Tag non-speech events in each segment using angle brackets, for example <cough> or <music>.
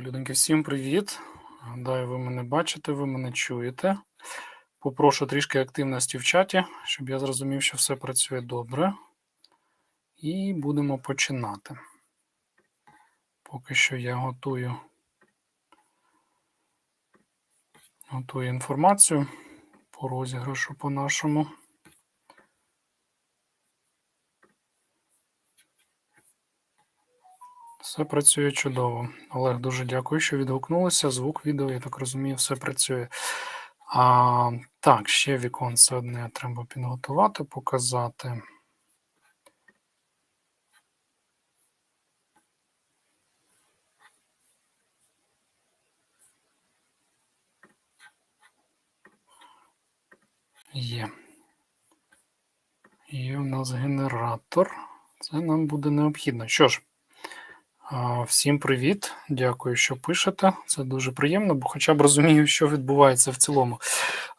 Люденьки, всім привіт. Гадаю, ви мене бачите, ви мене чуєте. Попрошу трішки активності в чаті, щоб я зрозумів, що все працює добре. І будемо починати. Поки що я готую, готую інформацію по розіграшу по нашому. Все працює чудово. Олег, дуже дякую, що відгукнулися. Звук відео, я так розумію, все працює. А, Так, ще віконце одне треба підготувати, показати. Є. Є у нас генератор. Це нам буде необхідно. Що ж, всім привіт. Дякую, що пишете. Це дуже приємно, бо хоча б розумію, що відбувається в цілому.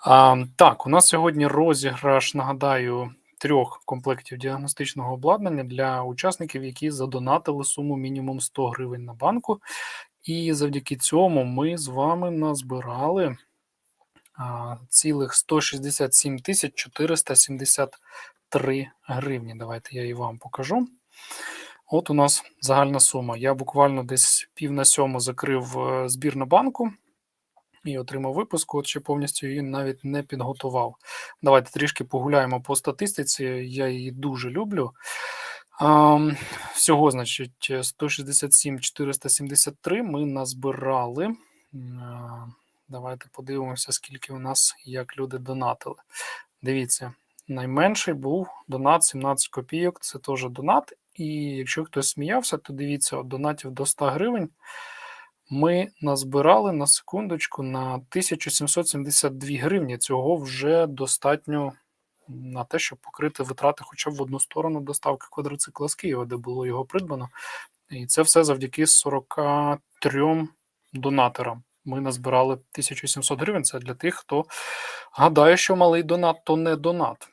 А, Так, у нас сьогодні розіграш, нагадаю, трьох комплектів діагностичного обладнання для учасників, які задонатили суму мінімум 100 гривень на банку. І завдяки цьому ми з вами назбирали а, цілих 167 тисяч 473 гривні. Давайте я і вам покажу. От у нас загальна сума. Я буквально десь пів на сьому закрив е, збір на банку і отримав випуску. От ще повністю її навіть не підготував. Давайте трішки погуляємо по статистиці. Я її дуже люблю. Всього, значить, 167 473 ми назбирали. Давайте подивимося, скільки у нас як люди донатили. Дивіться, найменший був донат 17 копійок. Це теж донат. І якщо хтось сміявся, то дивіться, от донатів до 100 гривень ми назбирали на секундочку на 1772 гривні. Цього вже достатньо на те, щоб покрити витрати хоча б в одну сторону доставки квадроцикла з Києва, де було його придбано. І це все завдяки 43 донаторам. Ми назбирали 1700 гривень. Це для тих, хто гадає, що малий донат то не донат.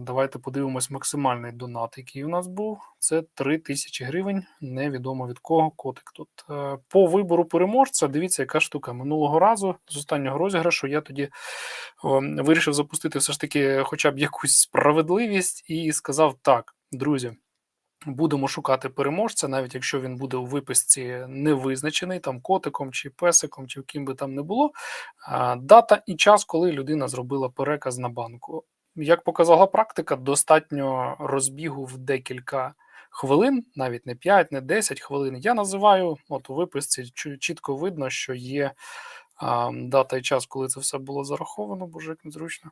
Давайте подивимось максимальний донат, який у нас був. Це 3 тисячі гривень. Невідомо від кого котик. Тут е, по вибору переможця. Дивіться, яка штука. Минулого разу з останнього розіграшу я тоді вирішив запустити все ж таки, хоча б якусь справедливість, і сказав: так, друзі. Будемо шукати переможця, навіть якщо він буде у виписці не визначений, там котиком чи песиком, чи ким би там не було. Дата і час, коли людина зробила переказ на банку. Як показала практика, достатньо розбігу в декілька хвилин, навіть не 5, не 10 хвилин. Я називаю, от у виписці чітко видно, що є а, дата і час, коли це все було зараховано, боже, як незручно.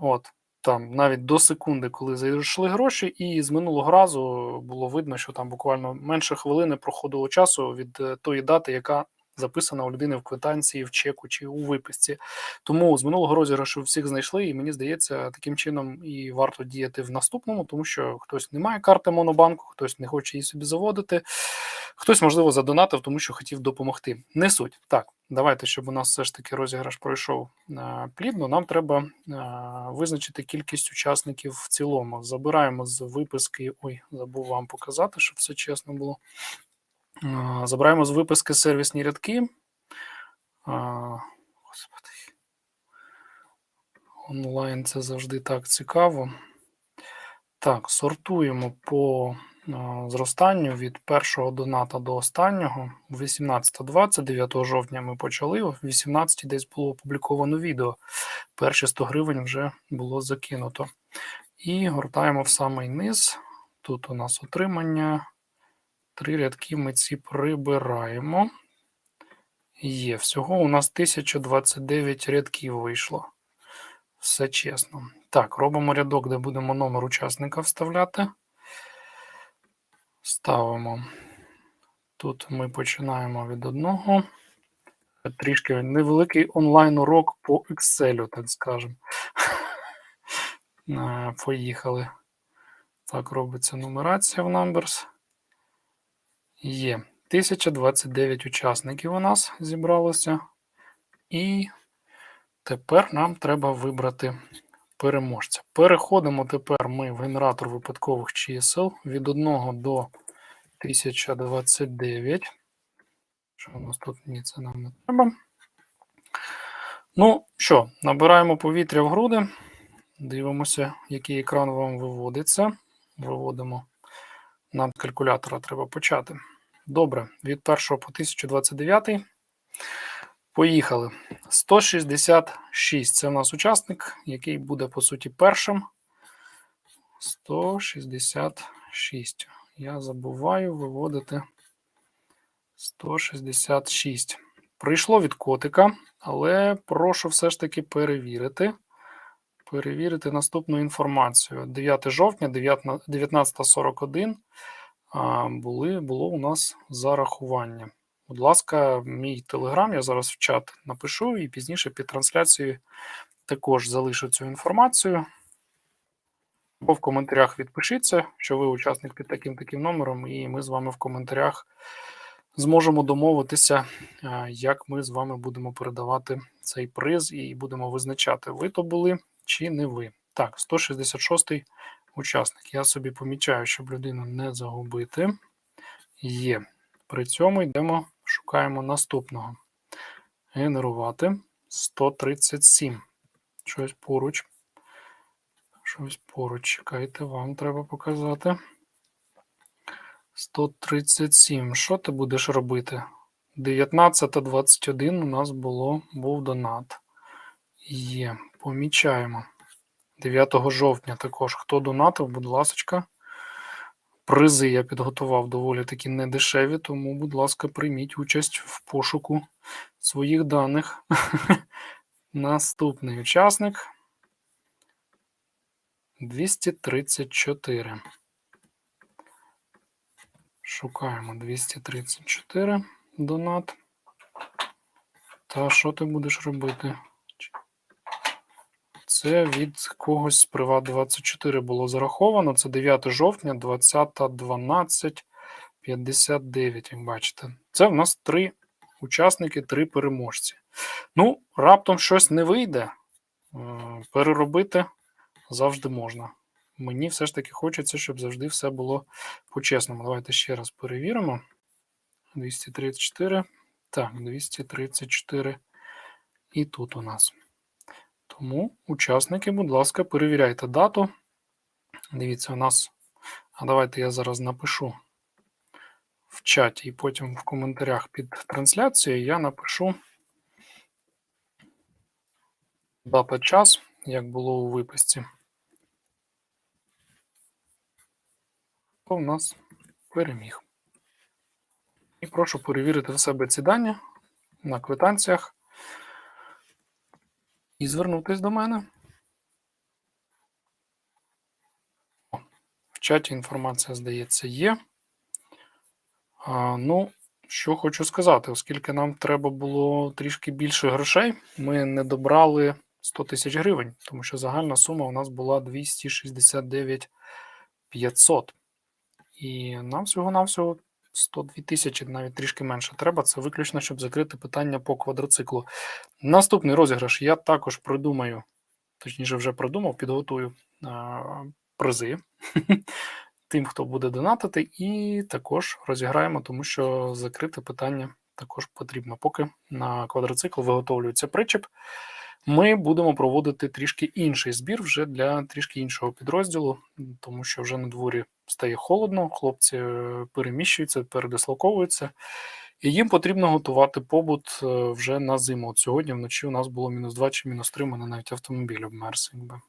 От, там навіть до секунди, коли зайшли гроші, і з минулого разу було видно, що там буквально менше хвилини проходило часу від е, тої дати, яка записана у людини в квитанції, в чеку чи у виписці. Тому з минулого розіграшу всіх знайшли, і мені здається, таким чином і варто діяти в наступному, тому що хтось не має карти Монобанку, хтось не хоче її собі заводити, хтось, можливо, задонатив, тому що хотів допомогти. Не суть. Так, давайте, щоб у нас все ж таки розіграш пройшов а, плідно. Нам треба а, визначити кількість учасників в цілому. Забираємо з виписки. Ой, забув вам показати, щоб все чесно було. Забираємо з виписки сервісні рядки. Господи. Онлайн це завжди так цікаво. Так, сортуємо по зростанню від першого доната до останнього. 18.20, 9 жовтня ми почали. В 18 десь було опубліковано відео. Перші 100 гривень вже було закинуто. І гортаємо в самий низ. Тут у нас отримання. Три рядки ми ці прибираємо. Є, всього у нас 1029 рядків вийшло. Все чесно. Так, робимо рядок, де будемо номер учасника вставляти. Ставимо. Тут ми починаємо від одного. Трішки невеликий онлайн-урок по Excel, так скажемо. <laughs> Е, поїхали. Так, робиться нумерація в Numbers. Є 1029 учасників у нас зібралося. І тепер нам треба вибрати переможця. Переходимо тепер ми в генератор випадкових чисел від 1 до 1029. Що у нас тут? Ні, це нам не треба. Ну що, набираємо повітря в груди. Дивимося, який екран вам виводиться. Виводимо. Нам з калькулятора треба почати. Добре, від 1 по 1029. Поїхали. 166. Це у нас учасник, який буде, по суті, першим. 166. Я забуваю виводити 166. Прийшло від котика, але прошу все ж таки перевірити. Перевірити наступну інформацію. 9 жовтня, 19.41 а, були, було у нас зарахування. Будь ласка, мій телеграм, я зараз в чат напишу і пізніше під трансляцією також залишу цю інформацію. Або в коментарях відпишіться, що ви учасник під таким таким номером, і ми з вами в коментарях зможемо домовитися, як ми з вами будемо передавати цей приз і будемо визначати, ви то були чи не ви. Так, 166-й учасник. Я собі помічаю, щоб людину не загубити. Є. При цьому йдемо, шукаємо наступного. Генерувати 137. Щось поруч. Щось поруч. Чекайте, вам треба показати. 137. Що ти будеш робити? 19.21 у нас було, був донат. Є. Помічаємо. 9 жовтня також. Хто донатив, будь ласка. Призи я підготував доволі таки недешеві, тому, будь ласка, прийміть участь в пошуку своїх даних. <laughs> Наступний учасник 234. Шукаємо 234 донат. Та що ти будеш робити? Це від когось з Приват 24 було зараховано. Це 9 жовтня, 20.12.59, як бачите. Це в нас три учасники, три переможці. Ну, раптом щось не вийде. е, Переробити завжди можна. Мені все ж таки хочеться, щоб завжди все було по-чесному. Давайте ще раз перевіримо. 234. Так, 234. І тут у нас. Тому, учасники, будь ласка, перевіряйте дату. Дивіться, у нас. А давайте я зараз напишу в чаті і потім в коментарях під трансляцією я напишу дата час, як було у виписці. Хто в нас переміг. І прошу перевірити в себе ці дані на квитанціях і звернутись до мене. В чаті інформація, здається, є. А, ну, що хочу сказати, оскільки нам треба було трішки більше грошей, ми не добрали 100 тисяч гривень, тому що загальна сума у нас була 269 500. І нам всього-навсього 102 тисячі, навіть трішки менше треба. Це виключно, щоб закрити питання по квадроциклу. Наступний розіграш я також придумаю, точніше, вже придумав, підготую а, призи <laughs> тим, хто буде донатити, і також розіграємо, тому що закрити питання також потрібно. Поки на квадроцикл виготовлюється причеп, ми будемо проводити трішки інший збір вже для трішки іншого підрозділу, тому що вже на дворі стає холодно, хлопці е, переміщуються, передислоковуються. І їм потрібно готувати побут е, вже на зиму. От сьогодні вночі у нас було мінус 2 чи мінус 3, у мене навіть автомобіль обмерз. Якби.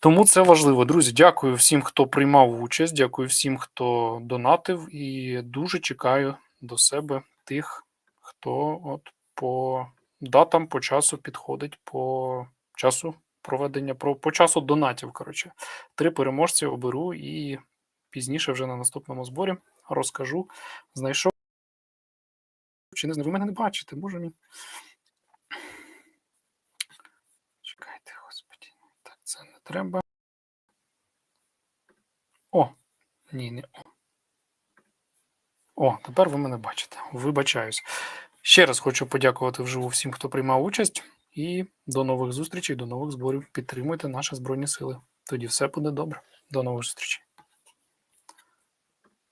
Тому це важливо. Друзі, дякую всім, хто приймав участь, дякую всім, хто донатив, і дуже чекаю до себе тих, хто от по датам, по часу підходить, по часу проведення, про, по часу донатів. Коротше, три переможці оберу і пізніше, вже на наступному зборі, розкажу. Знайшов. Чи не знаю, ви мене не бачите, боже мій. Чекайте, господі. Так, це не треба. О, ні, не о. О, тепер ви мене бачите. Вибачаюсь. Ще раз хочу подякувати вживу всім, хто приймав участь. І до нових зустрічей, до нових зборів. Підтримуйте наші Збройні Сили. Тоді все буде добре. До нових зустрічей.